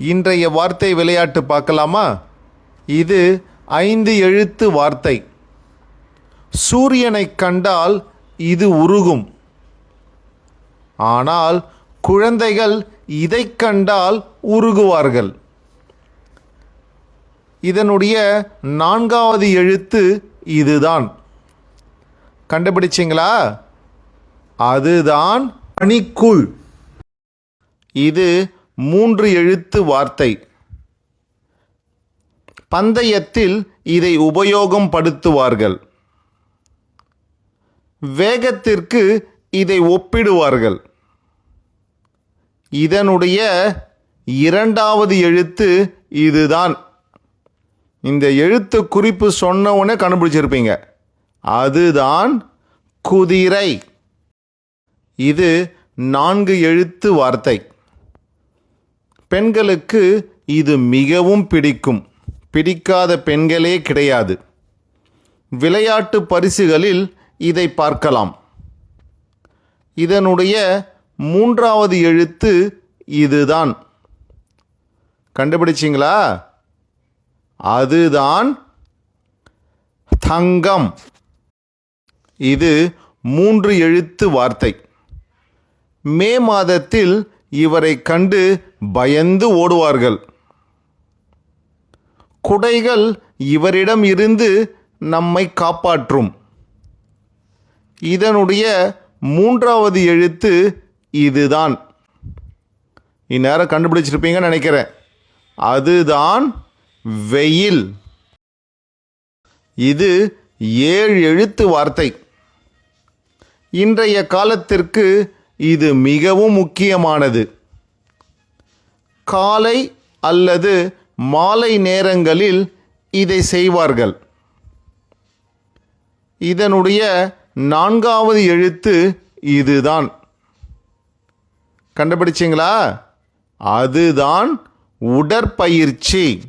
இன்றைய வார்த்தை விளையாட்டு பார்க்கலாமா? இது ஐந்து எழுத்து வார்த்தை. சூரியனை கண்டால் இது உருகும். ஆனால் குழந்தைகள் இதைக் கண்டால் உருகுவார்கள். இதனுடைய நான்காவது எழுத்து இதுதான். கண்டுபிடிச்சிங்களா? அதுதான் பனிக்குள் இது மூன்று எழுத்து வார்த்தை. பந்தயத்தில் இதை உபயோகம் படுத்துவார்கள். வேகத்திற்கு இதை ஒப்பிடுவார்கள். இதனுடைய இரண்டாவது எழுத்து இதுதான். இந்த எழுத்து குறிப்பு சொன்ன உடனே கண்டுபிடிச்சிருப்பீங்க. அதுதான் குதிரை. இது நான்கு எழுத்து வார்த்தை. பெண்களுக்கு இது மிகவும் பிடிக்கும். பிடிக்காத பெண்களே கிடையாது. விளையாட்டு பரிசுகளில் இதை பார்க்கலாம். இதனுடைய மூன்றாவது எழுத்து இதுதான். கண்டுபிடிச்சிங்களா? அதுதான் தங்கம். இது மூன்று எழுத்து வார்த்தை. மே மாதத்தில் இவரை கண்டு பயந்து ஓடுவார்கள். குடைகள் இவரிடம் இருந்து நம்மை காப்பாற்றும். இதனுடைய மூன்றாவது எழுத்து இதுதான். இந்நேரம் கண்டுபிடிச்சிருப்பீங்கன்னு நினைக்கிறேன். அதுதான் வெயில். இது ஏழு எழுத்து வார்த்தை. இன்றைய காலத்திற்கு இது மிகவும் முக்கியமானது. காலை அல்லது மாலை நேரங்களில் இதை செய்வார்கள். இதனுடைய நான்காவது எழுத்து இதுதான். கண்டுபிடிச்சிங்களா? அதுதான் உடற்பயிற்சி.